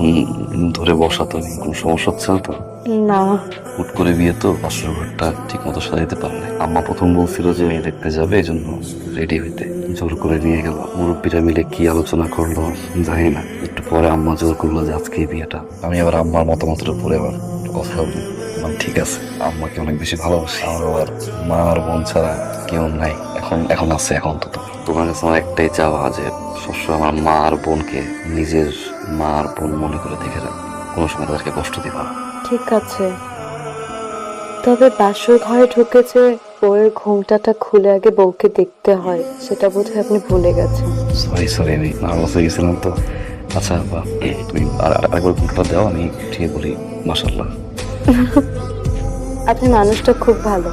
অনেকক্ষণ ধরে বসা তো কোনো সমস্যা হচ্ছে না তো? না। হুট করে বিয়ে তো বাসর ঘরটা ঠিক মতো সাজাইতে পারলে। আম্মা প্রথম বলছিল যে মেয়ে দেখতে যাবে এই জন্য রেডি হইতে। জোর করে নিয়ে গেল। মুরব্বীরা মিলে কি আলোচনা করল জানি না। একটু পরে আম্মা জোর করল যে আজকেই বিয়েটা। আমি আবার আম্মার মতামতের উপরে আবার কথা বলি। বললাম, ঠিক আছে আম্মাকে অনেক বেশি ভালোবাসি। আমার আবার মা আর বোন ছাড়া কেউ নাই। এখন এখন আছে এখন তো। তোমার কাছে আমার একটাই চাওয়া যে সবসময় আমার মা আর বোনকে নিজের মা আর বোন মনে করে দেখে রাখ কোনো সময় তাদেরকে কষ্ট দিবা না। ঠিক আছে। তবে বাসর ঘরে ঢুকেছে বউয়ের ঘুমটাটা খুলে আগে বউকে দেখতে হয় সেটা বোধহয় আপনি ভুলে গেছেন। সরি সরি আমি নার্ভাস হয়ে গেছিলাম তো। আচ্ছা বা তুমি আর আর- আরেকবার ঘণ্টা দাও আমি ঠিক বলি মাসাল্লাহ আপনি মানুষটা খুব ভালো।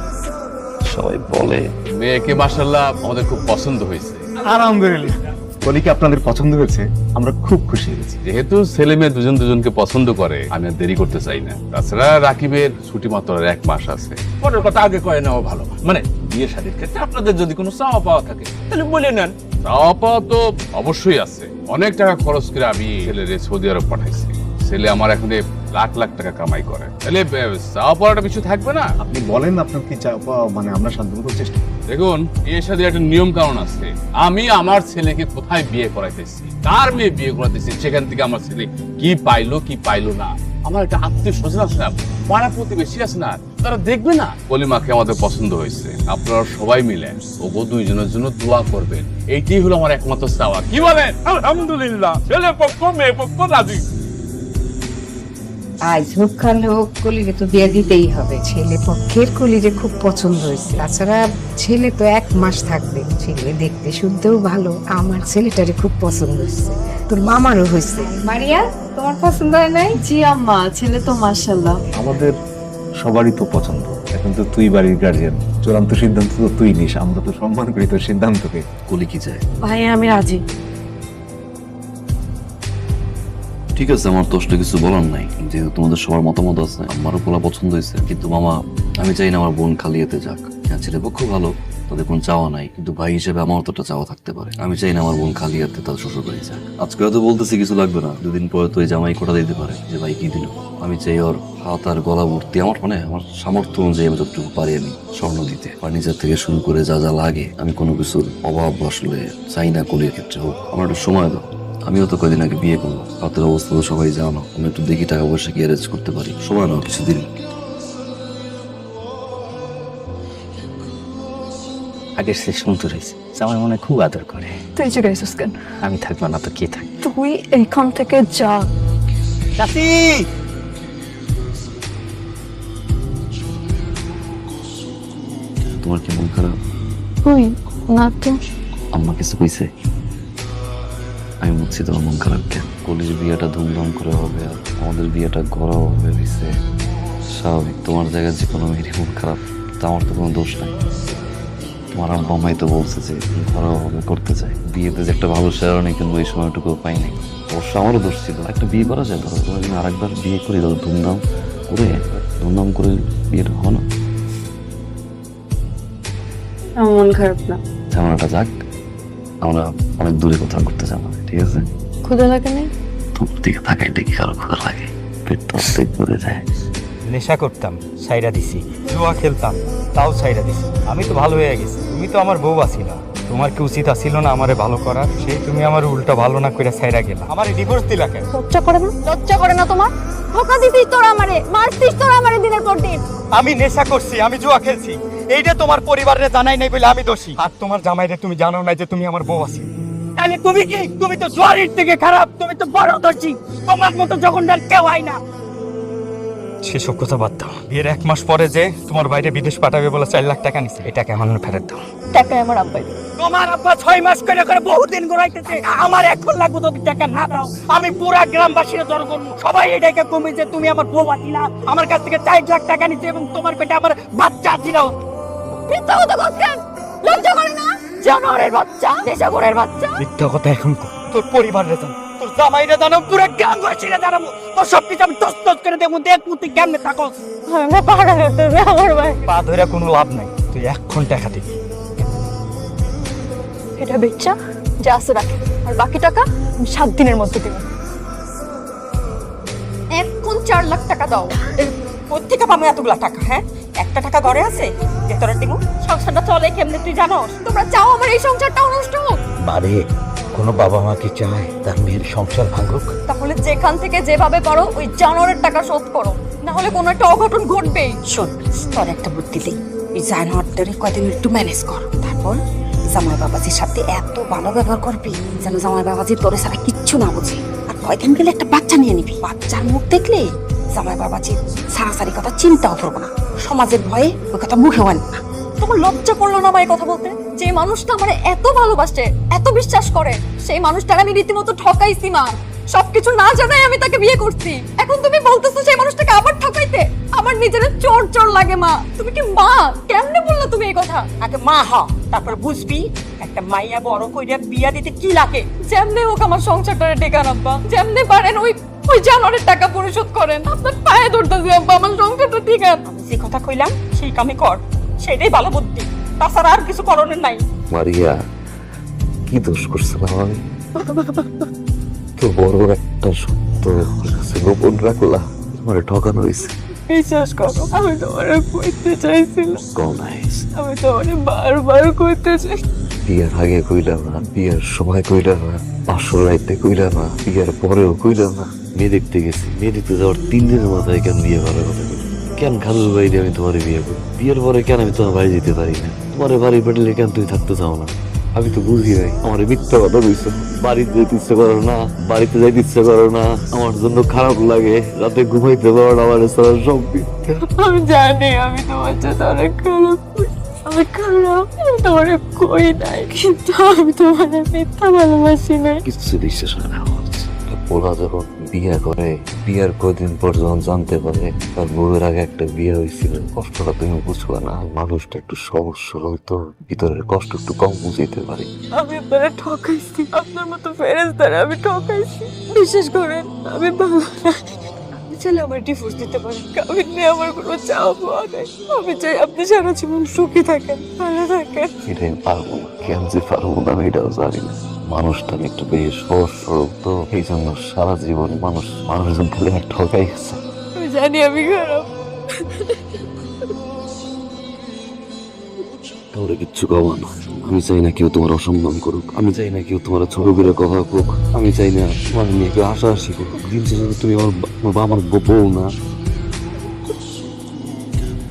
সবাই বলে মেয়েকে মাসাল্লাহ আমাদের খুব পছন্দ হয়েছে। আলহামদুলিল্লাহ। বলি কি আপনাদের পছন্দ হয়েছে আমরা খুব খুশি হয়েছি। যেহেতু ছেলে মেয়ে দুজন দুজনকে পছন্দ করে আমি আর দেরি করতে চাই না। তাছাড়া রাকিবের ছুটি মাত্র আর এক মাস আছে। পরের কথা আগে কয়ে নেওয়া ভালো। মানে বিয়ে শাদীর ক্ষেত্রে আপনাদের যদি কোনো চাওয়া পাওয়া থাকে তাহলে বলে নেন। চাওয়া পাওয়া তো অবশ্যই আছে। অনেক টাকা খরচ করে আমি ছেলেরে সৌদি আরব পাঠাইছি। ছেলে আমার এখন লাখ লাখ টাকা কামাই করে। তাহলে চাওয়া পাওয়াটা কিছু থাকবে না? আপনি বলেন আপনার কি চাওয়া পাওয়া, মানে আমরা সাধ্যমতো চেষ্টা দেখুন বিয়ের সাথে একটা নিয়ম কারণ আছে। আমি আমার ছেলেকে কোথায় বিয়ে করাইতেছি? কার মেয়ে বিয়ে করাইতেছি? সেখান থেকে আমার ছেলে কি পাইলো কি পাইলো না? আমার একটা আত্মীয় স্বজন আছে না পাড়া প্রতিবেশী আছে না তারা দেখবে না? কলিমাকে আমাদের পছন্দ হয়েছে। আপনারা সবাই মিলে ওগো দুইজনের জন্য দোয়া করবেন। এইটাই হলো আমার একমাত্র চাওয়া। কি বলেন? আলহামদুলিল্লাহ। ছেলে পক্ষ মেয়ে পক্ষ রাজি। আজ হোক কাল হোক কলিরে তো বিয়ে দিতেই হবে। ছেলে পক্ষের কলিরে খুব পছন্দ হয়েছে। তাছাড়া ছেলে তো এক মাস থাকবে। ছেলে দেখতে শুনতেও ভালো। আমার ছেলেটারে খুব পছন্দ হয়েছে। তোর মামারও হয়েছে। মারিয়া তোমার পছন্দ হয় নাই? জি আম্মা ছেলে তো মার্শাল্লাহ আমাদের সবারই তো পছন্দ। এখন তো তুই বাড়ির গার্জিয়ান চূড়ান্ত সিদ্ধান্ত তো তুই নিস। আমরা তো সম্মান করি তোর সিদ্ধান্তকে। কলি কি চায়? ভাই আমি রাজি। ঠিক আছে, আমার দোষটা কিছু বলার নাই। যেহেতু তোমাদের সবার মতামত আছে, আমারও পোলা পছন্দ হয়েছে। কিন্তু মামা, আমি চাই না আমার বোন খালি এতে যাক। হ্যাঁ ছেলে পক্ষ ভালো, তাদের কোনো চাওয়া নাই। কিন্তু ভাই হিসেবে আমার তো চাওয়া থাকতে পারে। আমি চাই না আমার বোন খালি হাতে তার শ্বশুর বাড়ি যাক। আজকে হয়তো বলতেছি কিছু লাগবে না। দুদিন পরে তো এই জামাই কোটা দিতে পারে যে ভাই কি দিল। আমি চাই ওর হাত আর গলা ভর্তি। আমার মানে আমার সামর্থ্য অনুযায়ী আমি যতটুকু পারি আমি স্বর্ণ দিতে। ফার্নিচার থেকে শুরু করে যা যা লাগে, আমি কোনো কিছুর অভাব আসলে চাই না কলির ক্ষেত্রে হোক। আমার একটু সময় দাও। আমিও তো কয়দিন আগে বিয়ে করব হাতের অবস্থা তো সবাই জানো। আমি একটু দেখি টাকা পয়সা কি অ্যারেঞ্জ করতে পারি। সময় নাও কিছুদিন। আগের সে সুন্দর হয়েছে আমার মনে খুব আদর করে। তুই জিজ্ঞাসিস কেন? আমি থাকব না তো কে থাকবে তুই এইখান থেকে যা। চাচি! তোমার কি মন খারাপ? তুই না তো। আম্মা কিছু কইছে? আমি বুঝছি তোমার মন খারাপ কেন? কলির বিয়েটা ধুমধাম করে হবে আর আমাদের বিয়েটা ঘরোয়া হবে দিছে স্বাভাবিক তোমার জায়গায় যে কোনো মেয়েরই মন খারাপ তা আমার তো কোনো দোষ নাই। তোমার আব্বা মাই তো বলছে যে ঘরোয়া হবে করতে চাই বিয়েতে যে একটা ভালো শেয়ারও কিন্তু এই সময়টুকু পাই নাই। অবশ্য আমারও দোষ ছিল। একটা বিয়ে করা যায় ধরো তোমার যদি আরেকবার বিয়ে করি ধরো ধুমধাম করে ধুমধাম করে বিয়েটা হয় না? আমার মন খারাপ না। ঝামেলাটা যাক। আমরা অনেক দূরে কোথাও করতে যাব ঠিক আছে? ক্ষুদা লাগে না? তোমার দিকে তাকাই দেখি আরও ক্ষুধা লাগে। পেট তো ভরে যায়। নেশা করতাম সাইরা দিছি। জুয়া খেলতাম তাও সাইরা দিছি। আমি তো ভালো হয়ে গেছি। তুমি তো আমার বউ আছিলা তোমার কি উচিত আসিল না আমারে ভালো করা সেই তুমি আমার উল্টা ভালো না করে সাইরা গেলা। আমার ডিভোর্স দিলা কেন? লজ্জা করে না? লজ্জা করে না তোমার? ধোকা দিছিস তোরা আমারে মারছিস তোরা আমারে। দিনের পর দিন। আমি নেশা করছি আমি জুয়া খেলছি। এইটা তোমার পরিবারে জানাই নাই বলে আমি দোষী। আর তোমার জামাইরে তুমি জানো না যে তুমি আমার বউ আছি। তাহলে তুমি কি? তুমি তো জোয়ারির থেকে খারাপ তুমি তো বড় দোষী। তোমার মতো যখন কেউ হয় না। সেসব কথা বাদ দাও। বিয়ের এক মাস পরে যে তোমার বাইরে বিদেশ পাঠাবে বলে চার লাখ টাকা নিছে এটা কেমন ফেরত দাও। টাকায় আমার আব্বাই তোমার আব্বা ছয় মাস করে করে বহুদিন ঘুরাইতেছে আমার এখন লাগবে টাকা না দাও আমি পুরা গ্রামবাসীরা জড়ো করব। সবাই এটাকে কমে যে তুমি আমার বউ আছি না আমার কাছ থেকে চার লাখ টাকা নিচ্ছে এবং তোমার পেটে আমার বাচ্চা ছিল মিথ্যা কথা বলছেন? লজ্জা করে না? জানোয়ারের বাচ্চা নেশাখোরের বাচ্চা। মিথ্যা কথা এখন তোর পরিবারে জানো তোর জামাইরে জানো পুরো গ্রামবাসীরা জানাব তোর সব কিছু আমি তস করে দেবো দেখ তুই কেমনে থাকো আমি পাগল হতে আমার ভাই পা ধরে কোনো লাভ নাই তুই এখন টাকা দিবি। এটা বেচা যা আছে রাখে। আর বাকি টাকা আমি সাত দিনের মধ্যে দিব। চার লাখ টাকা দাও। কোথেকে পাবো এতগুলা টাকা হ্যাঁ? একটা টাকা ঘরে আছে যে তোরা দিব সংসারটা চলে কেমনে তুই জানোস? তোমরা চাও আমার এই সংসারটাও নষ্ট হোক? বাড়ি কোনো বাবা মা কি চায় তার মেয়ের সংসার ভাঙুক। তাহলে যেখান থেকে যেভাবে পারো ওই জানোয়ারের টাকা শোধ করো। না হলে কোনো একটা অঘটন ঘটবেই। শোন তোর একটা বুদ্ধি দিই এই জানোয়ারটারে কয়দিন একটু ম্যানেজ কর। তারপর জামাই বাবাজির সাথে এত ভালো ব্যবহার করবি যেন জামাই বাবাজি তোরে ছাড়া কিচ্ছু না বুঝে। আর কয়দিন গেলে একটা বাচ্চা নিয়ে নিবি। বাচ্চার মুখ দেখলে জামাই বাবাজি সারাসারি কথা চিন্তাও করব না। সমাজের ভয়ে ওই কথা মুখেও আনবি না। তোমার লজ্জা করল না আমার কথা বলতে? যে মানুষটা আমার এত ভালোবাসে এত বিশ্বাস করে সেই মানুষটাকে আমি রীতিমতো ঠকাইছি মা। সবকিছু না জানাই আমি তাকে বিয়ে করছি। এখন তুমি বলতেছো সেই মানুষটাকে আবার ঠকাইতে? আমার নিজের চোর চোর লাগে মা। তুমি কি মা? কেমনে বলল তুমি এই কথা? আগে মা হ তারপর বুঝবি একটা মাইয়া বড় কইরা বিয়া দিতে কি লাগে? যেমনে হোক আমার সংসারটা টেকান আব্বা। যেমনে পারেন ওই ওই জানোয়ারের টাকা পরিশোধ করেন। আপনার পায়ে ধরতেছি আব্বা আমার সংসারটা টিকান আমি যে কথা কইলাম সেই কামে কর। সেটাই ভালো বুদ্ধি। তাছাড়া আর কিছু করণের নাই। মারিয়া কি দোষ করছিলাম আমি তো বড় একটা সত্য গোপন রাখলা আমার ঠকানো হয়েছে। বিশ্বাস করো আমি তোমার কইতে চাইছিলাম। আমি তোমার বারবার কইতে চাই। বিয়ের আগে কইলাম না বিয়ের সময় কইলাম না পাঁচশো রাইতে কইলাম না বিয়ের পরেও কইলাম না। মেয়ে দেখতে গেছি মেয়ে দেখতে যাওয়ার তিন দিনের মাথায় কেন বিয়ে করার কথা? কেন খালুর বাড়িতে আমি তোমার বিয়ে করি? বিয়ের পরে কেন আমি তোমার বাড়ি যেতে পারি না? তোমার বাড়ি পেটলে কেন তুমি থাকতে চাও না? আমি তো বুঝি নাই আমার মিথ্যা কথা কইছো। বাড়িতে যেতে ইচ্ছে করো না বাড়িতে যাইতে ইচ্ছে করো না। আমার জন্য খারাপ লাগে রাতে ঘুমাইতে পারো না আমার সারা সব আমি জানি আমি তোমার সাথে অনেক খারাপ। আমি খারাপ তোমার কই নাই। কিন্তু আমি তোমার মিথ্যা ভালোবাসি নাই। কিছু বিশ্বাস হয় না আমার। ওরা যখন বিয়ে করে বিয়ের কদিন পর যখন জানতে পারে তার বউয়ের আগে একটা বিয়ে হয়েছিল কষ্টটা তুমি বুঝবা না মানুষটা একটু সহজ সরল তো ভিতরের কষ্ট একটু কম বুঝাইতে পারি। আমি আপনারা ঠকাইছি আপনার মতো ফেরেস্তারা আমি ঠকাইছি। বিশ্বাস করেন আমি ভালো আপনি আমার ডিভোর্স দিতে পারেন আমি নিয়ে আমার কোনো চাওয়া পাওয়া নেই। আমি চাই আপনি সারা জীবন সুখী থাকেন ভালো থাকেন। এটা আমি পারব না কেন যে পারব না আমি এটাও জানি না। মানুষটা আমি একটু বেশি সহজ সরল তো এই জন্য সারা জীবন মানুষ মানুষজন বলে আমার ঠকাই গেছে। আমি জানি আমি খারাপ। তোরে কিচ্ছু কমা না। আমি চাই না কেউ তোমার অসম্মান করুক। আমি চাই না কেউ তোমার ছোট করে কথা হোক আমি চাই না তোমার নিয়ে কেউ হাসাহাসি করুক। দিন শেষে তুমি আমার বা- আমার বউ না।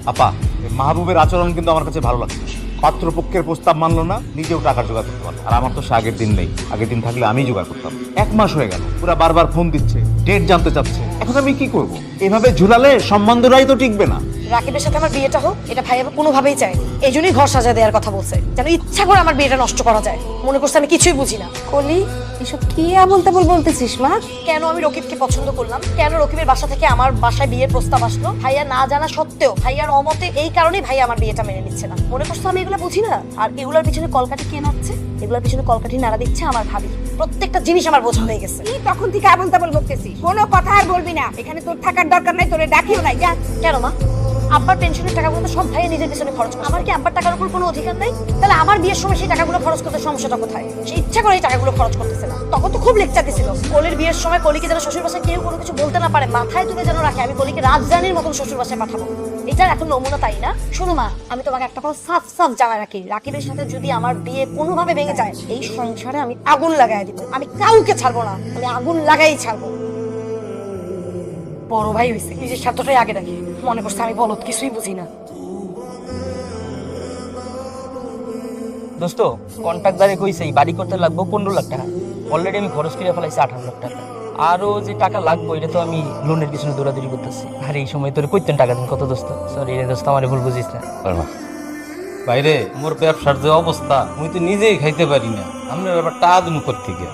আপা মাহবুবের আচরণ কিন্তু আমার কাছে ভালো লাগছে। পাত্রপক্ষের প্রস্তাব মানলো না নিজেও টাকার জোগাড় করতে পারল আর আমার তো সে আগের দিন নেই। আগের দিন থাকলে আমি জোগাড় করতাম। এক মাস হয়ে গেল পুরা বারবার ফোন দিচ্ছে ডেট জানতে চাচ্ছে। এখন আমি কি করব? এভাবে ঝুলালে সম্বন্ধটাই তো টিকবে না। রাকিবের সাথে আমার বিয়েটা হোক এটা ভাই আবার কোনোভাবেই চায় এই জন্যই ঘর সাজা দেওয়ার কথা বলছে যেন ইচ্ছা করে আমার বিয়েটা নষ্ট করা যায়। মনে করছে আমি কিছুই বুঝি না। কলি এসব কি আবল তাবল বলতেছিস মা? কেন আমি রকিবকে পছন্দ করলাম? কেন রকিবের বাসা থেকে আমার বাসায় বিয়ের প্রস্তাব আসলো? ভাইয়া না জানা সত্ত্বেও ভাইয়ার অমতে এই কারণেই ভাইয়া আমার বিয়েটা মেনে নিচ্ছে না। মনে করছ আমি এগুলো বুঝি না? আর এগুলোর পিছনে কলকাঠি কে নাচছে এগুলোর পিছনে কলকাঠি নাড়া দিচ্ছে আমার ভাবি। প্রত্যেকটা জিনিস আমার বোঝা হয়ে গেছে। তুই তখন থেকে আবল তাবল বলতেছিস কোনো কথা আর বলবি না। এখানে তোর থাকার দরকার নাই তোরে ডাকিও নাই যা। কেন মা? আব্বার পেনশনের টাকাগুলো তো সব ভাইয়া নিজের পিছনে খরচ করে আমার কি আব্বার টাকার উপর কোনো অধিকার নেই? তাহলে আমার বিয়ের সময় সেই টাকাগুলো খরচ করতে সমস্যাটা কোথায়? সে ইচ্ছা করে এই টাকাগুলো খরচ করতেছে না। তখন তো খুব লেকচার দিছিল। কলির বিয়ের সময় কলিকে যেন শ্বশুর বাসায় কেউ কোনো কিছু বলতে না পারে, মাথায় তুলে যেন রাখে, আমি কলিকে রাজধানীর মতন শ্বশুর বাসায় পাঠাবো। এটার এখন নমুনা তাই না? শোনো মা, আমি তোমাকে একটা কথা সাফ সাফ জানাই রাখি। রাকিবের সাথে যদি আমার বিয়ে কোনোভাবে ভেঙে যায়, এই সংসারে আমি আগুন লাগাই দিব। আমি কাউকে ছাড়বো না। আমি আগুন লাগাই ছাড়বো। বড় ভাই হয়েছে নিজের স্বার্থটাই আগে রাখি মনে করছে আমি বলত কিছুই বুঝি না। দোস্ত কন্ট্রাক্টারে কইছে এই বাড়ি করতে লাগবো পনেরো লাখ টাকা। অলরেডি আমি খরচ করে ফেলাইছি আঠারো লাখ টাকা। আরও যে টাকা লাগবে এটা তো আমি লোনের পিছনে দৌড়াদৌড়ি করতেছি। আর এই সময় তোর কইতেন টাকা দিন কত দোস্ত? সরি রে দোস্ত আমার ভুল বুঝিস না। বাইরে মোর ব্যবসার যে অবস্থা মুই তো নিজেই খাইতে পারি না। আমরা ব্যাপার টা দুমু থেকে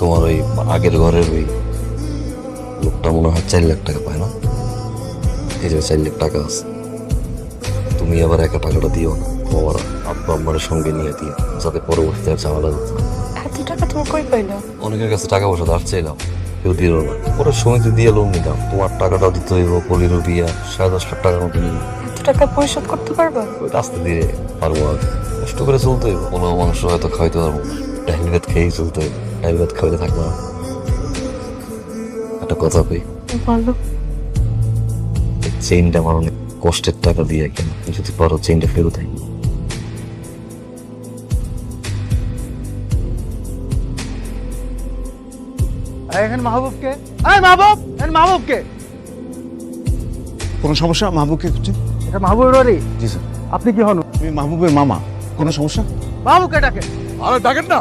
তোমার ওই আগের ঘরের ওই লোকটা মনে হয় চার লাখ টাকা পায় না? এই যে চার লাখ টাকা আছে। তুমি আবার একা টাকাটা দিও না। তোমার আব্বা আম্মার সঙ্গে নিয়ে দিও যাতে পরবর্তীতে আর ঝামেলা না। এত টাকা তুমি কই পাইলো? অনেকের কাছে টাকা পয়সা ধার চাইলাম কেউ দিল না। ওরা সমিতি দিয়ে লোন নিলাম। তোমার টাকাটা দিতে হইব পলিরও বিয়া সাড়ে দশ লাখ টাকার মতো নিলাম। এত টাকা পরিশোধ করতে পারবা? রাস্তা দিয়ে পারব আর কষ্ট করে চলতে হইব। কোনো মাংস হয়তো খাইতে পারব না। ভাত খেয়েই চলতে হবে ডাইল ভাত খাওয়াতে থাকব না। একটা কথা কই? বলো। এই চেইনটা আমার অনেক কষ্টের টাকা দিয়ে কেন। যদি পারো চেইনটা ফেরত দেয় এখানে মাহবুবকে এই মাহবুব এখানে মাহবুবকে কোনো সমস্যা? মাহবুবকে এটা মাহবুবের বাড়ি? জি স্যার। আপনি কি হন? আমি মাহবুবের মামা। কোনো সমস্যা? মাহবুবকে ডাকে? আরে ডাকেন না।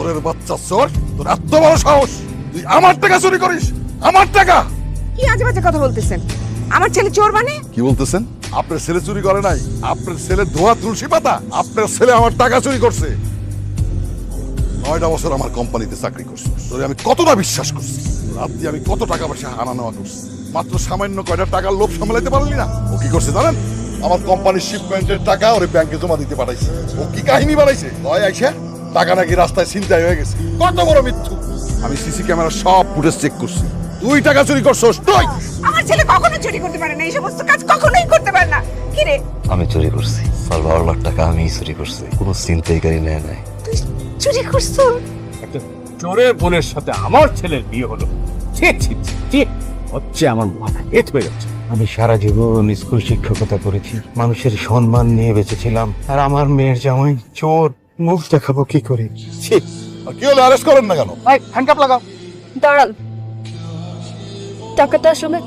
চোরের বাচ্চা চোর তোর এত বড় সাহস। তুই আমার টাকা চুরি করিস আমার টাকা। কি আজে বাজে কথা বলতেছেন? আমার ছেলে চোর মানে? কি বলতেছেন? আপনার ছেলে চুরি করে নাই আপনার ছেলে ধোয়া তুলসী পাতা আপনার ছেলে আমার টাকা চুরি করছে। নয়টা বছর আমার কোম্পানিতে চাকরি করছে। তোরে আমি কতটা বিশ্বাস করছি? রাত্রি আমি কত টাকা পয়সা আনা নেওয়া করছি। মাত্র সামান্য কয়টা টাকার লোভ সামলাইতে পারলি না। ও কি করছে জানেন? আমার কোম্পানির শিপমেন্টের টাকা ওরে ব্যাংকে জমা দিতে পাঠাইছে। ও কি কাহিনী বানাইছে? লয় আইসে। টাকা নাকি রাস্তায় ছিনতাই হয়ে গেছে। কত বড় মিথ্যু আমি সিসি ক্যামেরা সব ফুটেজ চেক করছি। তুই টাকা চুরি করছস তুই। আমার ছেলে কখনো চুরি করতে পারে না এই সমস্ত কাজ কখনোই করতে পারে না। কি রে? আমি চুরি করছি। সাল বারো লাখ টাকা আমি চুরি করছি। কোনো চিন্তাইকারী নেয় নাই। তুই চুরি করছ একটা চোরের বোনের সাথে আমার ছেলের বিয়ে হলো। ঠিক ঠিক ঠিক হচ্ছে আমার মাথা হেট হয়ে যাচ্ছে। আমি সারা জীবন স্কুল শিক্ষকতা করেছি। মানুষের সম্মান নিয়ে বেঁচেছিলাম। আর আমার মেয়ের জামাই চোর। মুখ দেখাবো কি করে? কি হলো? অ্যারেস্ট করেন না কেন? হ্যান্ড হ্যান্ডকাপ লাগাও। দাঁড়ান টাকাটা আসলে